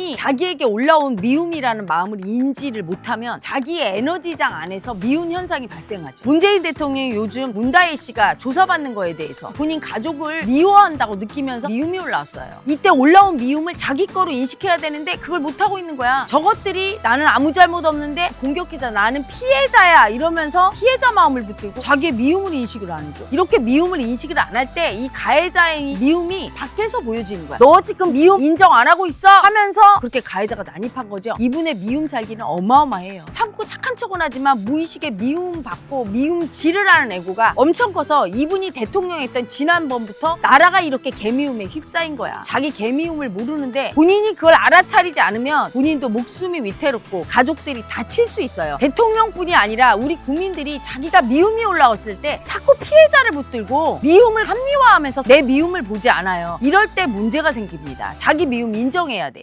본인이 자기에게 올라온 미움이라는 마음을 인지를 못하면 자기의 에너지장 안에서 미운 현상이 발생하죠. 문재인 대통령이 요즘 문다혜 씨가 조사받는 거에 대해서 본인 가족을 미워한다고 느끼면서 미움이 올라왔어요. 이때 올라온 미움을 자기 거로 인식해야 되는데 그걸 못하고 있는 거야. 저것들이 나는 아무 잘못 없는데 공격해서 나는 피해자야 이러면서 피해자 마음을 붙들고 자기의 미움을 인식을 안 해줘. 이렇게 미움을 인식을 안 할 때 이 가해자의 미움이 밖에서 보여지는 거야. 너 지금 미움 인정 안 하고 있어? 하면서 그렇게 가해자가 난입한 거죠. 이분의 미움 살기는 어마어마해요. 참고 착한 척은 하지만 무의식에 미움 받고 미움 질을 하는 애고가 엄청 커서 이분이 대통령 했던 지난번부터 나라가 이렇게 개미움에 휩싸인 거야. 자기 개미움을 모르는데 본인이 그걸 알아차리지 않으면 본인도 목숨이 위태롭고 가족들이 다칠 수 있어요. 대통령뿐이 아니라 우리 국민들이 자기가 미움이 올라왔을 때 자꾸 피해자를 붙들고 미움을 합리화하면서 내 미움을 보지 않아요. 이럴 때 문제가 생깁니다. 자기 미움 인정해야 돼.